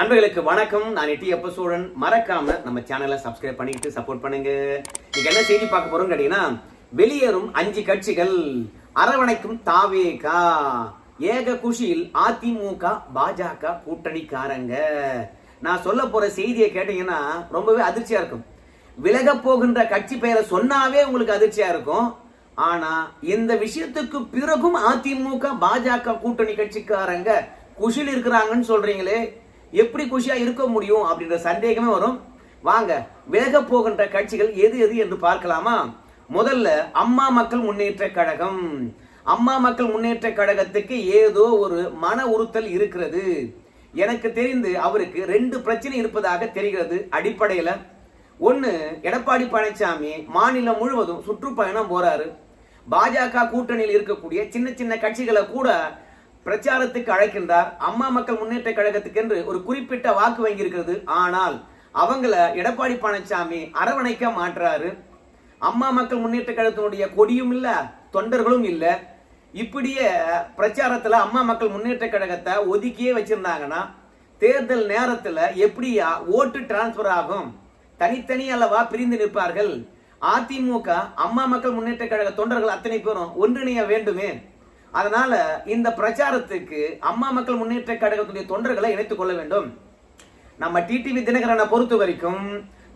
நண்பர்களுக்கு வணக்கம். நான் எட்டி எப்ப சூழன். மறக்காம நம்ம சேனலை சப்ஸ்கிரைப் பண்ணிக்கிட்டு சப்போர்ட் பண்ணுங்க. இன்னைக்கு என்ன செய்தி பார்க்க போறோம் கேட்டீங்கன்னா வெளியேறும் அஞ்சு கட்சிகள் அரவணைக்கும் தாவேகா. ஏக குஷியில் அதிமுக பாஜக கூட்டணிக்காரங்க. நான் சொல்ல போற செய்தியை கேட்டீங்கன்னா ரொம்பவே அதிர்ச்சியா இருக்கும். விலக போகின்ற கட்சி பெயரை சொன்னாவே உங்களுக்கு அதிர்ச்சியா இருக்கும். ஆனா இந்த விஷயத்துக்கு பிறகும் அதிமுக பாஜக கூட்டணி கட்சிக்காரங்க குஷில் இருக்கிறாங்கன்னு சொல்றீங்களே. எப்படி குஷியா இருக்க முடியும் அப்படின்ற சந்தேகமே வரும். வாங்க விலக போகின்ற கட்சிகள் எது எது என்று பார்க்கலாமா? முதல்ல அம்மா மக்கள் முன்னேற்ற கழகம். அம்மா மக்கள் முன்னேற்ற கழகத்துக்கு ஏதோ ஒரு மன உறுத்தல் இருக்கிறது. எனக்கு தெரிந்து அவருக்கு ரெண்டு பிரச்சனை இருப்பதாக தெரிகிறது அடிப்படையில். ஒன்று எடப்பாடி பழனிசாமி மாநிலம் முழுவதும் சுற்றுப்பயணம் போறாரு. பாஜக கூட்டணியில் இருக்கக்கூடிய சின்ன சின்ன கட்சிகளை கூட பிரச்சாரத்துக்கு அழைக்கின்றார். அம்மா மக்கள் முன்னேற்ற கழகத்துக்கு என்று ஒரு குறிப்பிட்ட வாக்கு வங்கி இருக்கிறது ஆனால் அவங்கள எடப்பாடி பழனிசாமி அரவணைக்க மாற்றாரு. அம்மா மக்கள் முன்னேற்ற கழகத்தினுடைய கொடியும் இல்லை தொண்டர்களும் இல்லை. இப்படியே பிரச்சாரத்தில் அம்மா மக்கள் முன்னேற்ற கழகத்தை ஒதுக்கியே வச்சிருந்தாங்கன்னா தேர்தல் நேரத்தில் எப்படியா ஓட்டு டிரான்ஸ்ஃபர் ஆகும்? தனித்தனி அல்லவா பிரிந்து நிற்பார்கள்? அதிமுக அம்மா மக்கள் முன்னேற்ற கழக தொண்டர்கள் அத்தனை பேரும் ஒன்றிணைய வேண்டுமே? அதனால இந்த பிரச்சாரத்துக்கு அம்மா மக்கள் முன்னேற்ற கழகத்துடைய தொண்டர்களை இணைத்துக் கொள்ள வேண்டும். நம்ம டிடிவி தினகரனை பொறுத்த வரைக்கும்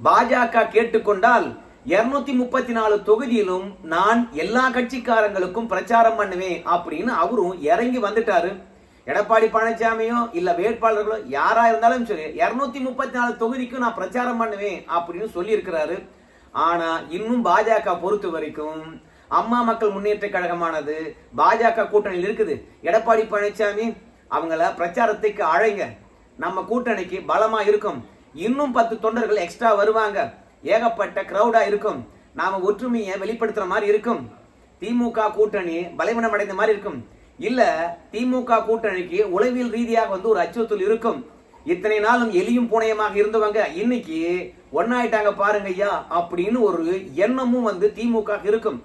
பாஜக கேட்டுக்கொண்டால் இருநூத்தி முப்பத்தி நாலு தொகுதியிலும் நான் எல்லா கட்சிக்காரங்களுக்கும் பிரச்சாரம் பண்ணுவேன் அப்படின்னு அவரும் இறங்கி வந்துட்டாரு. எடப்பாடி பழனிசாமியோ இல்ல வேட்பாளர்களோ யாரா இருந்தாலும் சரி இருநூத்தி முப்பத்தி நாலு தொகுதிக்கும் நான் பிரச்சாரம் பண்ணுவேன் அப்படின்னு சொல்லி இருக்கிறாரு ஆனா இன்னும் பாஜக பொறுத்த வரைக்கும் அம்மா மக்கள் முன்னேற்ற கழகமானது பாஜக கூட்டணியில் இருக்குது. எடப்பாடி பழனிசாமி அவங்கள பிரச்சாரத்துக்கு அழைங்க. நம்ம கூட்டணிக்கு பலமா இருக்கும். இன்னும் பத்து தொண்டர்கள் எக்ஸ்ட்ரா வருவாங்க. ஏகப்பட்ட கிரௌடா இருக்கும். நாம ஒற்றுமையை வெளிப்படுத்துற மாதிரி இருக்கும். திமுக கூட்டணி பலவீனம் அடைந்த மாதிரி இருக்கும். இல்ல திமுக கூட்டணிக்கு உளவியல் ரீதியாக வந்து ஒரு அச்சுறுத்தல் இருக்கும். இத்தனை நாளும் எலியும் புனையமாக இருந்தவங்க இன்னைக்கு ஒன்னாயிட்டாங்க பாருங்க ஐயா அப்படின்னு ஒரு எண்ணமும் வந்து திமுக இருக்கும்.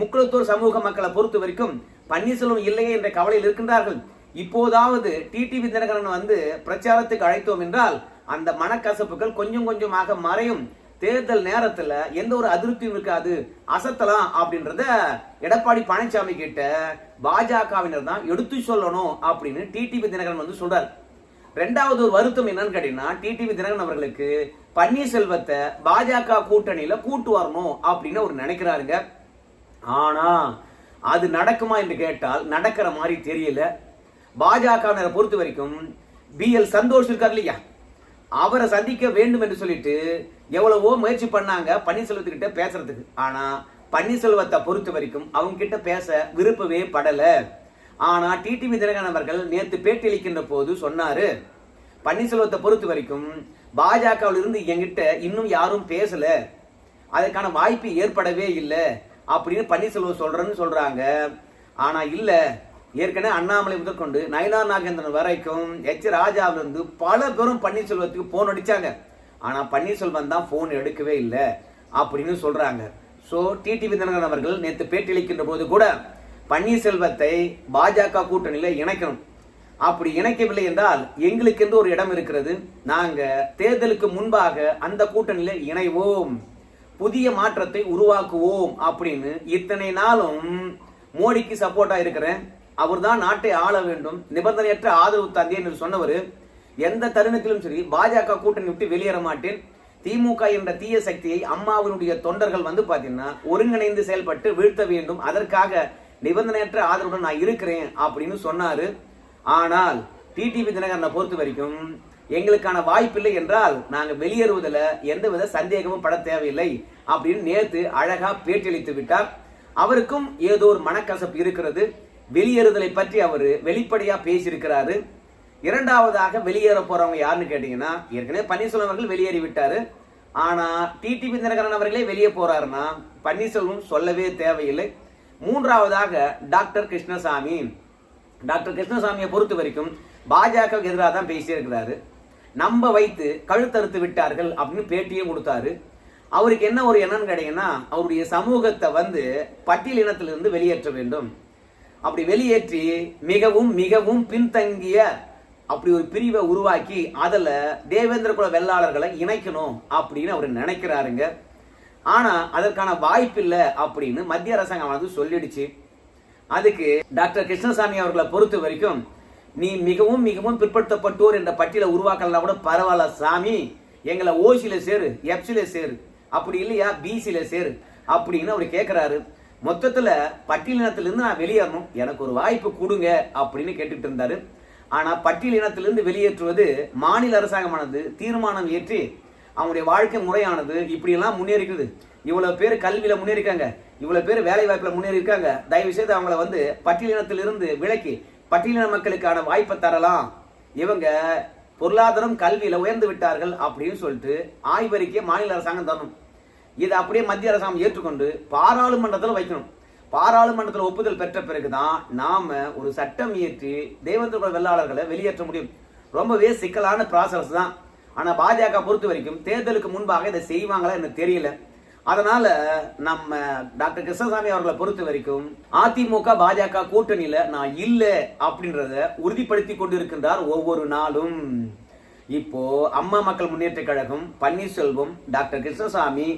முக்குளத்தூர் சமூக மக்களை பொறுத்த வரைக்கும் பன்னீர்செல்வம் இல்லையே என்ற கவலையில் இருக்கின்றார்கள். இப்போதாவது டிடிவி தினகரன் வந்து பிரச்சாரத்துக்கு அழைத்தோம் என்றால் அந்த மனக்கசப்புகள் கொஞ்சம் கொஞ்சமாக மறையும். தேர்தல் நேரத்துல எந்த ஒரு அதிருப்தியும் இருக்காது. அசத்தலாம் அப்படின்றத எடப்பாடி பழனிசாமி கிட்ட பாஜகவினர் தான் எடுத்து சொல்லணும் அப்படின்னு டிடிவி தினகரன் வந்து சொல்றாரு. ரெண்டாவது ஒரு வருத்தம் என்னன்னு கேட்டீங்கன்னா டிடிவி தினகரன் அவர்களுக்கு பன்னீர்செல்வத்தை பாஜக கூட்டணியில கூட்டு வரணும் அப்படின்னு அவர் நினைக்கிறாருங்க. ஆனா அது நடக்குமா என்று கேட்டால் நடக்கிற மாதிரி தெரியல. பாஜகவினரை பொறுத்த வரைக்கும் பி எல் சந்தோஷ் இருக்கார் இல்லையா? அவரை சந்திக்க வேண்டும் என்று சொல்லிட்டு எவ்வளவோ முயற்சி பண்ணாங்க பன்னீர்செல்வத்துக்கிட்ட பேசுறதுக்கு. ஆனா பன்னீர்செல்வத்தை பொறுத்த வரைக்கும் அவங்க கிட்ட பேச விருப்பவே படல. ஆனா டிடிவி தினகரன் அவர்கள் நேற்று பேட்டியளிக்கின்ற போது சொன்னாரு பன்னீர்செல்வத்தை பொறுத்த வரைக்கும் பாஜகவில் இருந்து என்கிட்ட இன்னும் யாரும் பேசல. அதற்கான வாய்ப்பு ஏற்படவே இல்லை. அப்படின்னு பன்னீர்செல்வம் சொல்கிறேன்னு சொல்கிறாங்க ஆனால் இல்லை. ஏற்கனவே அண்ணாமலை முதற்கொண்டு நயனா நாகேந்திரன் வரைக்கும் எச் ராஜாவிலிருந்து பல பேரும் பன்னீர்செல்வத்துக்கு ஃபோன் அடித்தாங்க ஆனால் பன்னீர்செல்வம் தான் ஃபோன் எடுக்கவே இல்லை அப்படின்னு சொல்கிறாங்க ஸோ டிடிவி தினகரன் அவர்கள் நேற்று பேட்டியளிக்கின்ற போது கூட பன்னீர்செல்வத்தை பாஜக கூட்டணியில் இணைக்கணும். அப்படி இணைக்கவில்லை என்றால் எங்களுக்கு எங்களுக்கென்று ஒரு இடம் இருக்கிறது. நாங்கள் தேர்தலுக்கு முன்பாக அந்த கூட்டணியில் இணைவோம். புதிய மாற்றத்தை உருவாக்குவோம் அப்படின்னு இத்தனை நாளும் மோடிக்கு சப்போர்ட்டா இருக்கிறேன். அவர் தான் நாட்டை ஆள வேண்டும். நிபந்தனையற்ற ஆதரவு தந்தை என்று சொன்னவர். எந்த தருணத்திலும் சரி பாஜக கூட்டணி விட்டு வெளியேற மாட்டேன். திமுக என்ற தீய சக்தியை அம்மாவினுடைய தொண்டர்கள் வந்து பாத்தீங்கன்னா ஒருங்கிணைந்து செயல்பட்டு வீழ்த்த வேண்டும். அதற்காக நிபந்தனையற்ற ஆதரவுடன் நான் இருக்கிறேன் அப்படின்னு சொன்னாரு. ஆனால் டிடிவி தினகரனை பொறுத்த வரைக்கும் எங்களுக்கான வாய்ப்பில்லை என்றால் நாங்கள் வெளியேறுவதில் எந்தவித சந்தேகமும் பட தேவையில்லை. அப்படின்னு நேத்து அழகா பேட்டியளித்து விட்டார். அவருக்கும் ஏதோ ஒரு மனக்கசப்பு இருக்கிறது. வெளியேறுதலை பற்றி அவர் வெளிப்படையா பேசியிருக்கிறாரு. இரண்டாவதாக வெளியேற போறவங்க யாருன்னு கேட்டீங்கன்னா ஏற்கனவே பன்னீர்செல்வம் அவர்கள் வெளியேறி விட்டாரு. ஆனா டிடிபி தினகரன் அவர்களே வெளியே போறாருன்னா பன்னீர்செல்வம் சொல்லவே தேவையில்லை. மூன்றாவதாக டாக்டர் கிருஷ்ணசாமி. டாக்டர் கிருஷ்ணசாமியை பொறுத்த வரைக்கும் பாஜக எதிராக தான் பேசியிருக்கிறாரு. நம்ப வைத்து கழுத்தறுத்து விட்டார்கள் அப்படின்னு பேட்டியும் கொடுத்தாரு. அவருக்கு என்ன ஒரு எண்ணம் கிடைக்குன்னா அவருடைய சமூகத்தை வந்து பட்டியல் இனத்திலிருந்து வெளியேற்ற வேண்டும். அப்படி வெளியேற்றி மிகவும் மிகவும் பின்தங்கிய அப்படி ஒரு பிரிவை உருவாக்கி அதில் தேவேந்திர குல வெள்ளாளர்களை இணைக்கணும் அப்படின்னு அவர் நினைக்கிறாருங்க. ஆனால் அதற்கான வாய்ப்பு இல்லை அப்படின்னு மத்திய அரசாங்கம் வந்து சொல்லிடுச்சு. அதுக்கு டாக்டர் கிருஷ்ணசாமி அவர்களை பொறுத்த வரைக்கும் நீ மிகவும் மிகவும் பிற்படுத்தப்பட்டோர் என்ற பட்டியலை உருவாக்கலாம் கூட பரவாயில்ல சாமி. எங்களை ஓசியில் சேரு எப்சில சேரு. அப்படி இல்லையா? பிசியில் சேரு. அப்படின்னு அவர் கேட்குறாரு மொத்தத்தில் பட்டியலினத்திலிருந்து நான் வெளியேறணும். எனக்கு ஒரு வாய்ப்பு கொடுங்க அப்படின்னு கேட்டுக்கிட்டு இருந்தாரு. ஆனால் பட்டியலினத்திலிருந்து வெளியேற்றுவது மாநில அரசாங்கமானது. தீர்மானம் ஏற்றி அவங்களுடைய வாழ்க்கை முறையானது இப்படியெல்லாம் முன்னேறிக்குது. இவ்வளோ பேர் கல்வியில் முன்னேறிக்காங்க இவ்வளோ பேர் வேலை வாய்ப்பில் முன்னேறியிருக்காங்க தயவு செய்து அவங்கள வந்து பட்டியலினத்திலிருந்து விலக்கி பட்டியலின மக்களுக்கான வாய்ப்பை தரலாம். இவங்க பொருளாதாரம் கல்வியில் உயர்ந்து விட்டார்கள் அப்படின்னு சொல்லிட்டு ஆய்வறிக்கை மாநில அரசாங்கம் தரணும். இதை அப்படியே மத்திய அரசாங்கம் ஏற்றுக்கொண்டு பாராளுமன்றத்தில் வைக்கணும். பாராளுமன்றத்தில் ஒப்புதல் பெற்ற பிறகு தான் நாம் ஒரு சட்டம் இயற்றி தேவேந்திர வெள்ளாளர்களை வெளியேற்ற முடியும். ரொம்பவே சிக்கலான ப்ராசஸ் தான். ஆனால் பாஜக பொறுத்த வரைக்கும் தேர்தலுக்கு முன்பாக இதை செய்வாங்களா எனக்கு தெரியல. அதனால நம்ம டாக்டர் கிருஷ்ணசாமி அவர்களை பொறுத்த வரைக்கும் அதிமுக பாஜக கூட்டணியில நான் இல்லை அப்படின்றத உறுதிப்படுத்தி கொண்டிருக்கின்றார் ஒவ்வொரு நாளும். இப்போ அம்மா மக்கள் முன்னேற்ற கழகம் பன்னீர்செல்வம் டாக்டர் கிருஷ்ணசாமி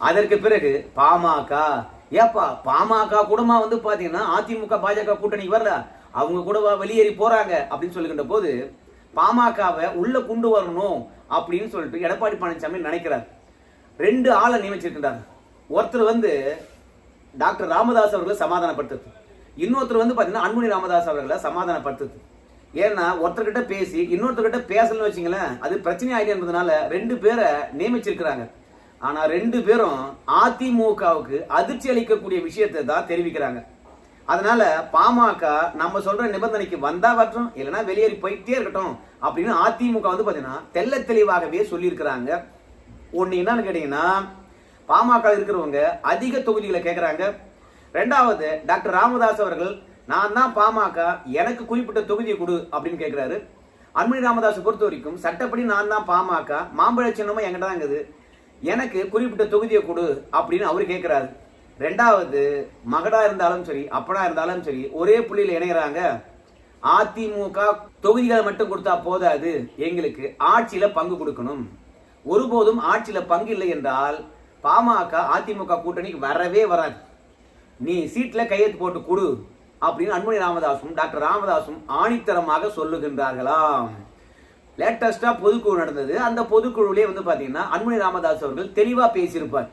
அதற்கு பிறகு பாமக ஏப்பா பாமக கூடமா வந்து பாத்தீங்கன்னா அதிமுக பாஜக கூட்டணி வரல. அவங்க கூட வெளியேறி போறாங்க அப்படின்னு சொல்லுகின்ற போது பாமகவை உள்ள கொண்டு வரணும் அப்படின்னு சொல்லிட்டு எடப்பாடி பழனிசாமி நினைக்கிறார். ரெண்டு ஆளை நியமிச்சிருக்கின்றார். ஒருத்தர் வந்து டாக்டர் ராமதாஸ் அவர்களை சமாதானப்படுத்துது இன்னொருத்தர் வந்து பார்த்தீங்கன்னா அன்புமணி ராமதாஸ் அவர்களை சமாதானப்படுத்துது ஏன்னா ஒருத்தர்கிட்ட பேசி இன்னொருத்தர்கிட்ட பேசலன்னு வச்சுங்களேன் அது பிரச்சனை ஆகிடுன்றதுனால ரெண்டு பேரை நியமிச்சிருக்கிறாங்க. ஆனா ரெண்டு பேரும் அதிமுகவுக்கு அதிர்ச்சி அளிக்கக்கூடிய விஷயத்தை தான் தெரிவிக்கிறாங்க. அதனால பாமக நம்ம சொல்ற நிபந்தனைக்கு வந்தா வரட்டும் இல்லைன்னா வெளியேறி போயிட்டே இருக்கட்டும் அப்படின்னு அதிமுக வந்து பாத்தீங்கன்னா தெல்ல தெளிவாகவே சொல்லியிருக்கிறாங்க. ஒன்று என்னன்னு கேட்டீங்கன்னா பாமக இருக்கிறவங்க அதிக தொகுதிகளை கேட்கறாங்க ரெண்டாவது டாக்டர் ராமதாஸ் அவர்கள் நான் தான் பாமக எனக்கு குறிப்பிட்ட தொகுதியை கொடு அப்படின்னு கேட்கிறாரு அன்புமணி ராமதாஸ் பொறுத்த வரைக்கும் சட்டப்படி நான் தான் பாமக மாம்பழ சின்னமும் என்கிட்ட தான் இருக்குது. எனக்கு குறிப்பிட்ட தொகுதியை கொடு அப்படின்னு அவர் கேட்குறாரு ரெண்டாவது மகடா இருந்தாலும் சரி அப்படா இருந்தாலும் சரி ஒரே புள்ளியில் இணைகிறாங்க அதிமுக தொகுதிகளை மட்டும் கொடுத்தா போதாது எங்களுக்கு ஆட்சியில் பங்கு கொடுக்கணும். ஒருபோதும் ஆட்சியில் பங்கு இல்லை என்றால் பாமக அதிமுக கூட்டணிக்கு வரவே வராது. நீ சீட்டில் கையெழுத்து போட்டு கொடு அப்படின்னு அன்புமணி ராமதாசும் டாக்டர் ராமதாசும் ஆணித்தரமாக சொல்லுகின்றார்களாம். லேட்டஸ்டா பொதுக்குழு நடந்தது. அந்த பொதுக்குழுவிலே வந்து பாத்தீங்கன்னா அன்புமணி ராமதாஸ் அவர்கள் தெளிவா பேசியிருப்பார்.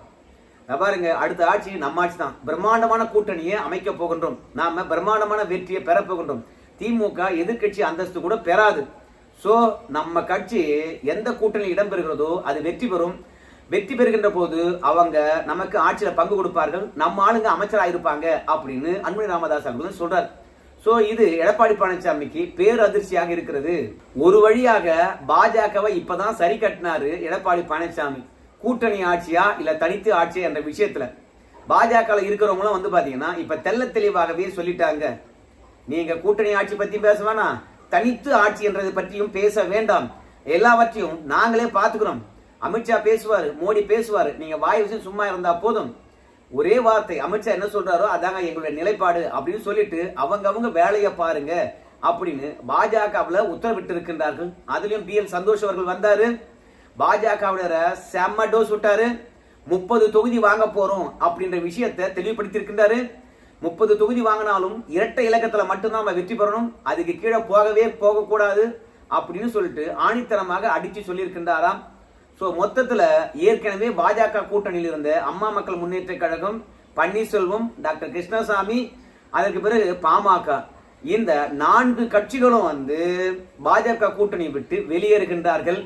பாருங்க அடுத்த ஆட்சி நம்ம ஆட்சி தான். பிரம்மாண்டமான கூட்டணியை அமைக்க போகின்றோம். நாம பிரம்மாண்டமான வெற்றியை பெற போகின்றோம். திமுக எதிர்க்கட்சி அந்தஸ்து கூட பெறாது. சோ நம்ம கட்சி எந்த கூட்டணி இடம்பெறுகிறதோ அது வெற்றி பெறும். வெற்றி பெறுகின்ற போது அவங்க நமக்கு ஆட்சியில பங்கு கொடுப்பார்கள். நம்ம ஆளுங்க அமைச்சராக இருப்பாங்க அப்படின்னு அன்புமணி ராமதாஸ் அவர்களும் சொல்றாரு. ஸோ இது எடப்பாடி பழனிசாமிக்கு பேரதிர்ச்சியாக இருக்கிறது. ஒரு வழியாக பாஜகவை இப்பதான் சரி கட்டினாரு எடப்பாடி பழனிசாமி. கூட்டணி ஆட்சியா இல்ல தனித்து ஆட்சியா என்ற விஷயத்துல. பாஜக இருக்கிறவங்களும் வந்து பாத்தீங்கன்னா இப்ப தெள்ள தெளிவாகவே சொல்லிட்டாங்க. நீங்க கூட்டணி ஆட்சி பத்தி பேச வேணாம். தனித்து ஆட்சி என்றது பற்றியும் பேச வேண்டாம். எல்லாவற்றையும் நாங்களே பாத்துக்கிறோம் அமித்ஷா பேசுவார் மோடி பேசுவார். நீங்க வாய் விஷயம் சும்மா இருந்தா போதும். ஒரே வார்த்தை அமித்ஷா என்ன சொல்றாரோ அதாங்க எங்களுடைய நிலைப்பாடு அப்படின்னு சொல்லிட்டு அவங்க அவங்க வேலையை பாருங்க அப்படின்னு பாஜகவில் உத்தரவிட்டு இருக்கின்றார்கள் அதுலயும் பி எல் சந்தோஷ் அவர்கள் வந்தாரு. பாஜகவினர் செம்ம டோஸ் விட்டாரு. முப்பது தொகுதி வாங்க போறோம் அப்படின்ற விஷயத்தை தெளிவுபடுத்தியிருக்கின்றாரு. முப்பது தொகுதி வாங்கினாலும் இரட்டை இலக்கத்துல மட்டும்தான் நம்ம வெற்றி பெறணும். அதுக்கு கீழே போகவே போகக்கூடாது அப்படின்னு சொல்லிட்டு ஆணித்தரமாக அடிச்சு சொல்லியிருக்கின்றாராம். ஸோ மொத்தத்தில் ஏற்கனவே பாஜக கூட்டணியில் இருந்த அம்மா மக்கள் முன்னேற்ற கழகம் பன்னீர்செல்வம் டாக்டர் கிருஷ்ணசாமி அதற்கு பிறகு பாமக. இந்த நான்கு கட்சிகளும் வந்து பாஜக கூட்டணி விட்டு வெளியேறுகின்றார்கள்.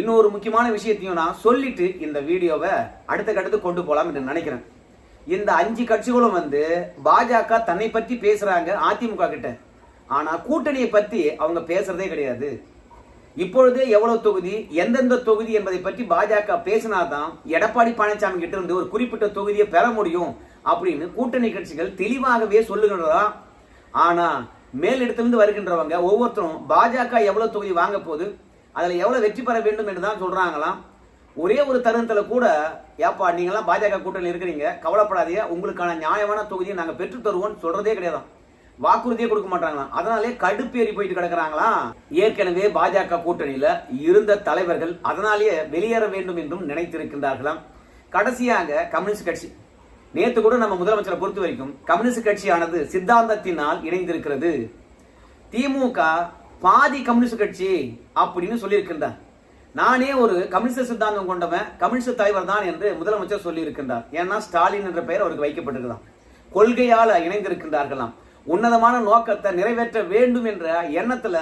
இன்னொரு முக்கியமான விஷயத்தையும் நான் சொல்லிட்டு இந்த வீடியோவை அடுத்த கட்டத்துக்கு கொண்டு போகலாம் என்று நினைக்கிறேன். இந்த அஞ்சு கட்சிகளும் வந்து பாஜக தன்னை பற்றி பேசுறாங்க அதிமுக கிட்ட. ஆனா கூட்டணியை பத்தி அவங்க பேசுறதே கிடையாது. இப்பொழுது எவ்வளவு தொகுதி எந்தெந்த தொகுதி என்பதை பற்றி பாஜக பேசினாதான் எடப்பாடி பழனிசாமி கிட்ட இருந்து ஒரு குறிப்பிட்ட தொகுதியை பெற முடியும் அப்படின்னு கூட்டணி கட்சிகள் தெளிவாகவே சொல்லுகின்றதா? ஆனா மேலிடத்திலிருந்து வருகின்றவங்க ஒவ்வொருத்தரும் பாஜக எவ்வளவு தொகுதி வாங்க போகுது அதுல எவ்வளவு வெற்றி பெற வேண்டும் என்று தான் சொல்றாங்களாம். ஒரே ஒரு தருணத்துல கூட ஏப்பா நீங்களாம் பாஜக கூட்டணியில் இருக்கிறீங்க கவலைப்படாதீங்க உங்களுக்கான நியாயமான தொகுதியை நாங்க பெற்று தருவோம்னு சொல்றதே கிடையாதாம். வாக்குறுதியே கொடுக்க மாட்டாங்களாம். அதனாலே கடுப்பேறி போயிட்டு கிடக்குறாங்களாம். ஏற்கனவே பாஜக கூட்டணியில இருந்த தலைவர்கள் அதனாலேயே வெளியேற வேண்டும் என்றும் நினைத்திருக்கின்றார்களாம். கடைசியாக கம்யூனிஸ்ட் கட்சி. நேற்று கூட நம்ம முதலமைச்சரை பொறுத்த வரைக்கும் கம்யூனிஸ்ட் கட்சியானது சித்தாந்தத்தினால் இணைந்திருக்கிறது. திமுக பாதி கம்யூனிஸ்ட் கட்சி அப்படின்னு சொல்லியிருக்கின்றார். நானே ஒரு கம்யூனிஸ்ட் சித்தாந்தம் கொண்டவன் கம்யூனிஸ்ட் தலைவர் தான் என்று முதலமைச்சர் சொல்லியிருக்கின்றார். ஏன்னா ஸ்டாலின் என்ற பெயர் அவருக்கு வைக்கப்பட்டிருக்கலாம் கொள்கையால் இணைந்திருக்கின்றார்களாம். உன்னதமான நோக்கத்தை நிறைவேற்ற வேண்டும் என்ற எண்ணத்துல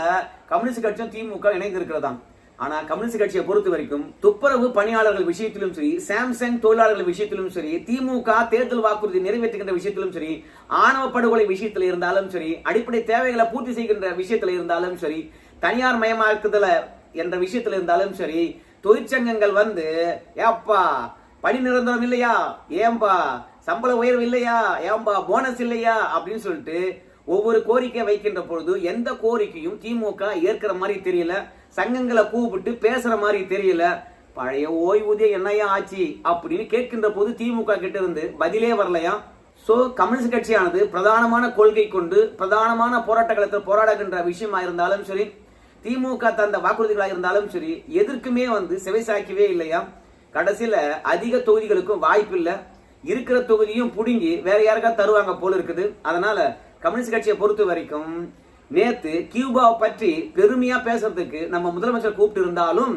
கம்யூனிஸ்ட் கட்சியும் திமுக இணைந்திருக்கிறதாம். ஆனா கம்யூனிஸ்ட் கட்சியை பொறுத்த வரைக்கும் துப்புரவு பணியாளர்கள் விஷயத்திலும் சரி சாம்சங் தொழிலாளர்கள் விஷயத்திலும் சரி திமுக தேர்தல் வாக்குறுதி நிறைவேற்றுகின்ற விஷயத்திலும் சரி ஆணவ படுகொலை விஷயத்தில் இருந்தாலும் சரி அடிப்படை தேவைகளை பூர்த்தி செய்கின்ற விஷயத்தில் இருந்தாலும் சரி தனியார் மயமாக்குதல என்ற விஷயத்தில் இருந்தாலும் சரி தொழிற்சங்கங்கள் வந்து ஏப்பா பணி நிரந்தரம் இல்லையா? ஏம்பா சம்பள உயர்வு இல்லையா? ஏம்பா போனஸ் இல்லையா? அப்படின்னு சொல்லிட்டு ஒவ்வொரு கோரிக்கை வைக்கின்ற பொழுது எந்த கோரிக்கையும் திமுக ஏற்கிற மாதிரி தெரியல. சங்கங்களை கூப்பிட்டு பேசுற மாதிரி தெரியல. பழைய ஓய்வூதியம் என்னையா ஆச்சு? அப்படின்னு கேட்கின்ற போது திமுக கிட்ட இருந்து பதிலே வரலையா? சோ கம்யூனிஸ்ட் கட்சியானது பிரதானமான கொள்கை கொண்டு பிரதானமான போராட்ட களத்தில் போராடுகின்ற விஷயமா இருந்தாலும் சரி திமுக தந்த வாக்குறுதிகளாக இருந்தாலும் சரி எதற்குமே வந்து செவைசாய்க்கவே இல்லையா? கடைசியில அதிக தொகுதிகளுக்கும் வாய்ப்பு இல்லை இருக்கிற தொகுதியும் புடுங்கி வேற யாருக்கா தருவாங்க போல இருக்குது. அதனால கம்யூனிஸ்ட் கட்சியை பொறுத்த வரைக்கும் நேத்து கியூபாவை பற்றி பெருமையா பேசுறதுக்கு நம்ம முதலமைச்சர் கூப்பிட்டு இருந்தாலும்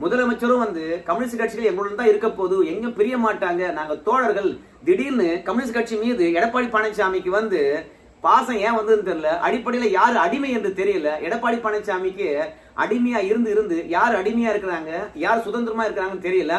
முதலமைச்சரும் வந்து கம்யூனிஸ்ட் கட்சிகள் எங்களுடன் தான் இருக்க போது எங்கும் பிரிய மாட்டாங்க. நாங்க தோழர்கள் திடீர்னு கம்யூனிஸ்ட் கட்சி மீது எடப்பாடி பழனிசாமிக்கு வந்து பாசம் ஏன் வந்ததுன்னு தெரியல. அடிப்படையில யார் அடிமை என்று தெரியல. எடப்பாடி பழனிசாமிக்கு அடிமையா இருந்து இருந்து யார் அடிமையா இருக்கிறாங்க? யார் சுதந்திரமா இருக்கிறாங்கன்னு தெரியல.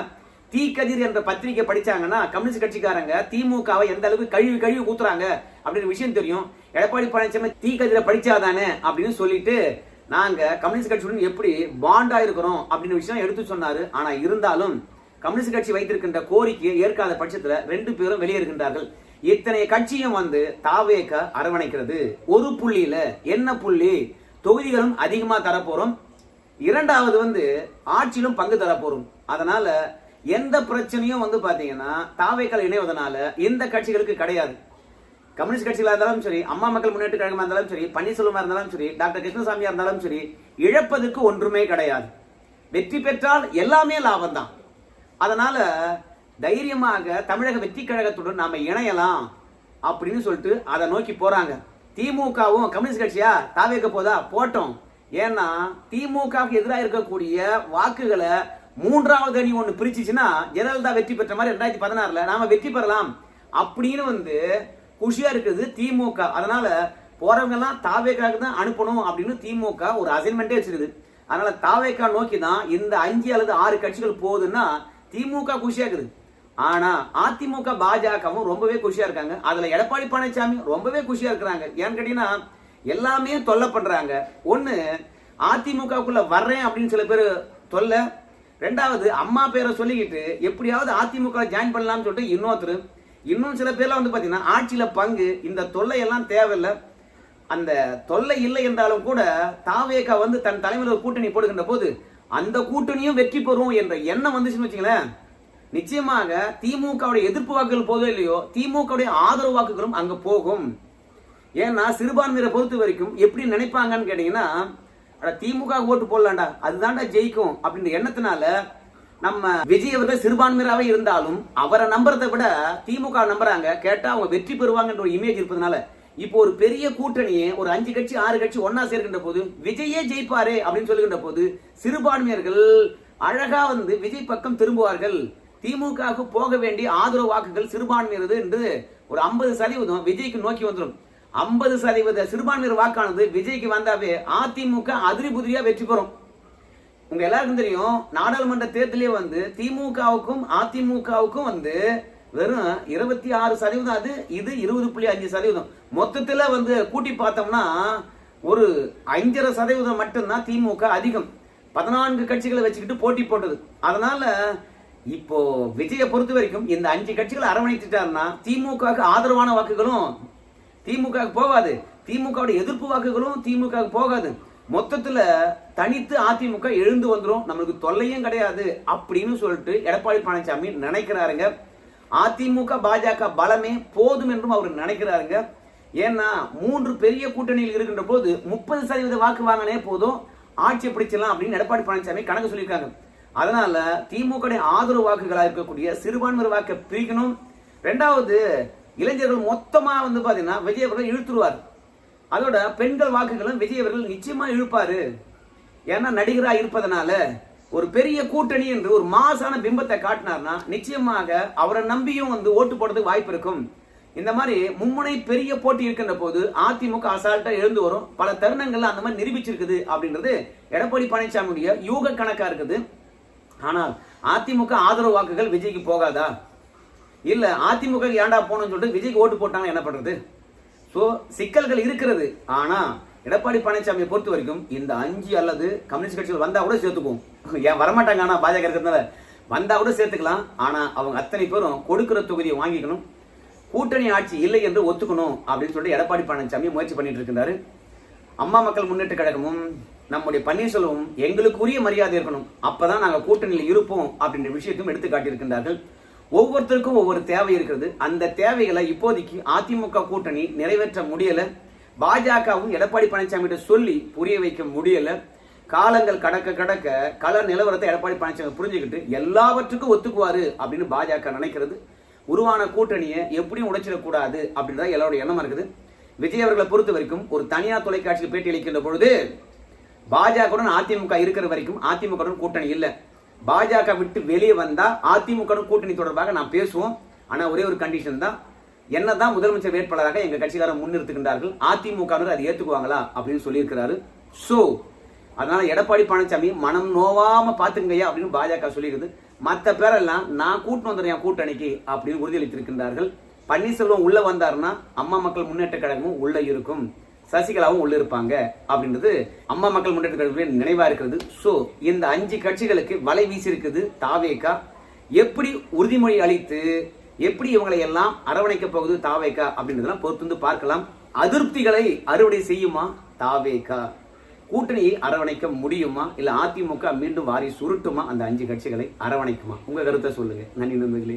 தீக்கதிர் என்ற பத்திரிகை படிச்சாங்கன்னா கம்யூனிஸ்ட் கட்சிக்காரங்க திமுகவை எந்த அளவுக்கு கழுவி கழுவி ஊத்துறாங்க அப்படின்னு விஷயம் தெரியும். எடப்பாடி பழனிசாமி தீக்கதிரை படிச்சாதானே அப்படின்னு சொல்லிட்டு நாங்க கம்யூனிஸ்ட் கட்சியுடன் எப்படி பாண்டா இருக்கிறோம் அப்படின்னு விஷயம் எடுத்து சொன்னாரு. ஆனா இருந்தாலும் கம்யூனிஸ்ட் கட்சி வைத்திருக்கின்ற கோரிக்கையை ஏற்காத பட்சத்துல ரெண்டு பேரும் வெளியேறுகின்றார்கள் இத்தனை கட்சியும் வந்து தாவேக்க அரவணைக்கிறது. ஒரு புள்ளியில என்ன புள்ளி? தொகுதிகளும் அதிகமா தரப்போறோம். இரண்டாவது வந்து ஆட்சியிலும் பங்கு தரப்போறோம். அதனால எந்த பிரச்சனையும் வந்து பாத்தீங்கன்னா தாவேக்கால் இணைவதனால எந்த கட்சிகளுக்கு கிடையாது. கம்யூனிஸ்ட் கட்சிகளாக இருந்தாலும் சரி அம்மா மக்கள் முன்னேற்ற கழகமாக இருந்தாலும் சரி பன்னீர்செல்வமாக இருந்தாலும் சரி டாக்டர் கிருஷ்ணசாமியாக இருந்தாலும் சரி இழப்பதற்கு ஒன்றுமே கிடையாது. வெற்றி பெற்றால் எல்லாமே லாபம் தான் அதனால தைரியமாக தமிழக வெற்றி கழகத்துடன் நாம இணையலாம் அப்படின்னு சொல்லிட்டு அதை நோக்கி போறாங்க. திமுகவும் கம்யூனிஸ்ட் கட்சியா? தாவேக்க போதா? போட்டோம். ஏன்னா திமுகவுக்கு எதிராக இருக்கக்கூடிய வாக்குகளை மூன்றாவது அணி ஒன்று பிரிச்சுச்சுன்னா ஜெயலலிதா வெற்றி பெற்ற மாதிரி ரெண்டாயிரத்தி பதினாறில் நாம் வெற்றி பெறலாம் அப்படின்னு வந்து குஷியாக இருக்குது திமுக. அதனால் போகிறவங்கெல்லாம் எல்லாம் தாவேக்காக தான் அனுப்பணும் அப்படின்னு திமுக ஒரு அசைன்மெண்ட்டே வச்சிருக்குது. அதனால் தாவேக்கா நோக்கி தான் இந்த அஞ்சு அல்லது ஆறு கட்சிகள் போகுதுன்னா திமுக குஷியாக இருக்குது. ஆனா அதிமுக பாஜகவும் ரொம்பவே குஷியா இருக்காங்க. அதுல எடப்பாடி பழனிசாமி ரொம்பவே குஷியா இருக்கிறாங்க. ஏன்னு கேட்டீங்கன்னா எல்லாமே தொல்லை பண்றாங்க. ஒன்று அதிமுகவுக்குள்ள வர்றேன் அப்படின்னு சில பேர் தொல்லை ரெண்டாவது அம்மா பேரை சொல்லிக்கிட்டு எப்படியாவது அதிமுக ஜாயின் பண்ணலாம்னு சொல்லிட்டு இன்னொருத்தர். இன்னும் சில பேர்லாம் வந்து பார்த்தீங்கன்னா ஆட்சியில் பங்கு இந்த தொல்லை எல்லாம் தேவையில்லை. அந்த தொல்லை இல்லை என்றாலும் கூட தாவேகா வந்து தன் தலைமையில் ஒரு கூட்டணி போடுகின்ற போது அந்த கூட்டணியும் வெற்றி பெறும் என்ற எண்ணம் வந்துச்சுன்னு வச்சுங்களேன் நிச்சயமாக திமுகவுடைய எதிர்ப்பு வாக்குகள் போதோ இல்லையோ திமுகவுடைய ஆதரவு வாக்குகளும் அங்கே போகும். ஏன்னா சிறுபான்மையை பொறுத்த வரைக்கும் எப்படி நினைப்பாங்கன்னு கேட்டீங்கன்னா அட திமுக ஓட்டு போடலாம்டா. அதுதான்டா ஜெயிக்கும். அப்படின்ற எண்ணத்தினால நம்ம விஜய் அவர்கள் சிறுபான்மையராகவே இருந்தாலும் அவரை நம்புறதை விட திமுக நம்புறாங்க. கேட்டா அவங்க வெற்றி பெறுவாங்கன்ற ஒரு இமேஜ் இருப்பதனால இப்போ ஒரு பெரிய கூட்டணியை ஒரு அஞ்சு கட்சி ஆறு கட்சி ஒன்னா சேர்க்கின்ற போது விஜயே ஜெயிப்பாரே அப்படின்னு சொல்லுகின்ற போது சிறுபான்மையர்கள் அழகா வந்து விஜய் பக்கம் திரும்புவார்கள். திமுகவுக்கு போக வேண்டிய ஆதரவு வாக்குகள் சிறுபான்மையினது என்று ஒரு ஐம்பது சதவீதம் விஜய்க்கு நோக்கி வந்துடும். ஐம்பது சதவீத சிறுபான்மையர் வாக்கானது விஜய்க்கு வந்தாவே அதிமுக அதிரி புதிரியா வெற்றி பெறும். உங்க எல்லாருக்கும் தெரியும் நாடாளுமன்ற தேர்தலே வந்து திமுகவுக்கும் அதிமுகவுக்கும் வந்து வெறும் இருபத்தி ஆறு சதவீதம் அது இது இருபது புள்ளி அஞ்சு சதவீதம். மொத்தத்துல வந்து கூட்டி பார்த்தோம்னா ஒரு அஞ்சரை சதவீதம் மட்டும்தான் திமுக அதிகம். பதினான்கு கட்சிகளை வச்சுக்கிட்டு போட்டி போட்டது. அதனால இப்போ விஜயை பொறுத்த வரைக்கும் இந்த அஞ்சு கட்சிகளை அரவணைத்துட்டாருன்னா திமுகவுக்கு ஆதரவான வாக்குகளும் திமுக போகாது. திமுகவுடைய எதிர்ப்பு வாக்குகளும் திமுக போகாது. மொத்தத்துல தனித்து அதிமுக எழுந்து வந்துடும் நம்மளுக்கு தொல்லையும் கிடையாது அப்படின்னு சொல்லிட்டு எடப்பாடி பழனிசாமி நினைக்கிறாருங்க. அதிமுக பாஜக பலமே போதும் என்றும் அவர் நினைக்கிறாருங்க. ஏன்னா மூன்று பெரிய கூட்டணியில் இருக்கின்ற போது முப்பது சதவீத வாக்கு வாங்கினே போதும். ஆட்சியை பிடிச்சிடலாம் அப்படின்னு எடப்பாடி பழனிசாமி கணக்கு சொல்லியிருக்காங்க. அதனால திமுக ஆதரவு வாக்குகளாக இருக்கக்கூடிய சிறுபான்மையர் வாக்கை பிரிக்கணும். ரெண்டாவது இளைஞர்கள் மொத்தமா வந்து பார்த்தீங்கன்னா விஜய் அவர்கள் இழுத்துருவார். அதோட பெண்கள் வாக்குகளும் விஜய் அவர்கள் நிச்சயமா இழுப்பாரு. ஏன்னா நடிகரா இருப்பதனால ஒரு பெரிய கூட்டணி என்று ஒரு மாசான பிம்பத்தை காட்டினார்னா நிச்சயமாக அவரை நம்பியும் வந்து ஓட்டு போடுறதுக்கு வாய்ப்பு இருக்கும். இந்த மாதிரி மும்முனை பெரிய போட்டி இருக்கின்ற போது அதிமுக அசால்ட்டா எழுந்து வரும். பல தருணங்கள்ல அந்த மாதிரி நிரூபிச்சிருக்குது அப்படின்றது எடப்பாடி பழனிசாமியுடைய யூக கணக்கா இருக்குது. ஆனால் அதிமுக ஆதரவு வாக்குகள் விஜய்க்கு போகாதா? இல்லை அதிமுக ஏன்டா போகணும்னு சொல்லிட்டு விஜய்க்கு ஓட்டு போட்டாங்க என்ன பண்றது? ஸோ சிக்கல்கள் இருக்கிறது. ஆனா எடப்பாடி பழனிசாமியை பொறுத்த வரைக்கும் இந்த அஞ்சு அல்லது கம்யூனிஸ்ட் கட்சிகள் வந்தா கூட சேர்த்துக்குவோம். ஏன் வரமாட்டாங்க ஆனா பாஜக இருக்கிறதுனால? வந்தா கூட சேர்த்துக்கலாம். ஆனா அவங்க அத்தனை பேரும் கொடுக்கிற தொகுதியை வாங்கிக்கணும். கூட்டணி ஆட்சி இல்லை என்று ஒத்துக்கணும் அப்படின்னு சொல்லிட்டு எடப்பாடி பழனிசாமி முயற்சி பண்ணிட்டு இருக்கிறாரு அம்மா மக்கள் முன்னேற்ற கழகமும் நம்முடைய பன்னீர்செல்வமும் எங்களுக்குரிய மரியாதை இருக்கணும். அப்பதான் நாங்கள் கூட்டணியில் இருப்போம் அப்படின்ற விஷயத்தையும் எடுத்து காட்டியிருக்கின்றார்கள் ஒவ்வொருத்தருக்கும் ஒவ்வொரு தேவை இருக்கிறது. அந்த தேவைகளை இப்போதைக்கு அதிமுக கூட்டணி நிறைவேற்ற முடியல. பாஜகவும் எடப்பாடி பழனிசாமி சொல்லி புரிய வைக்க முடியல. காலங்கள் கடக்க கடக்க கள நிலவரத்தை எடப்பாடி பழனிசாமி புரிஞ்சுக்கிட்டு எல்லாவற்றுக்கும் ஒத்துக்குவாரு அப்படின்னு பாஜக நினைக்கிறது. உருவான கூட்டணியை எப்படியும் உடைச்சிடக்கூடாது அப்படின்றத எல்லாரோட எண்ணமா இருக்குது. விஜய் அவர்களை பொறுத்த வரைக்கும் ஒரு தனியார் தொலைக்காட்சியில் பேட்டி அளிக்கின்ற பொழுது பாஜகவுடன் அதிமுக இருக்கிற வரைக்கும் அதிமுகவுடன் கூட்டணி இல்லை. பாஜக விட்டு வெளியே வந்தா அதிமுக கூட்டணி தொடர்பாக நான் பேசுவோம். ஆனா ஒரே ஒரு கண்டிஷன் தான். என்னதான் முதலமைச்சர் வேட்பாளராக எங்க கட்சிக்காரர் முன்னிறுத்துகின்றார்கள் அதிமுக அதை ஏத்துக்குவாங்களா அப்படின்னு சொல்லியிருக்கிறாரு. சோ அதனால எடப்பாடி பழனிசாமி மனம் நோவாம பாத்துங்கய்யா அப்படின்னு பாஜக சொல்லியிருக்குது. மற்ற பேரெல்லாம் நான் கூட்டு வந்துடுறேன் என் கூட்டணிக்கு அப்படின்னு உறுதியளித்திருக்கின்றார்கள். பன்னீர்செல்வம் உள்ள வந்தாருன்னா அம்மா மக்கள் முன்னேற்ற கழகமும் உள்ள இருக்கும். சசிகலாவும் உள்ள இருப்பாங்க அப்படின்றது அம்மா மக்கள் முன்னேற்ற கழகத்தின் நினைவா இருக்கிறது. ஸோ இந்த அஞ்சு கட்சிகளுக்கு வலை வீசி இருக்குது தாவேக்கா எப்படி உறுதிமொழி அளித்து எப்படி இவங்களை எல்லாம் அரவணைக்க போகுது தாவேக்கா அப்படின்றதெல்லாம் பொறுத்து வந்து பார்க்கலாம். அதிருப்திகளை அறுவடை செய்யுமா தாவேக்கா கூட்டணியை அரவணைக்க முடியுமா? இல்ல அதிமுக மீண்டும் வாரி சுருட்டுமா அந்த அஞ்சு கட்சிகளை அரவணைக்குமா? உங்க கருத்தை சொல்லுங்க. நன்றி நண்பர்களே.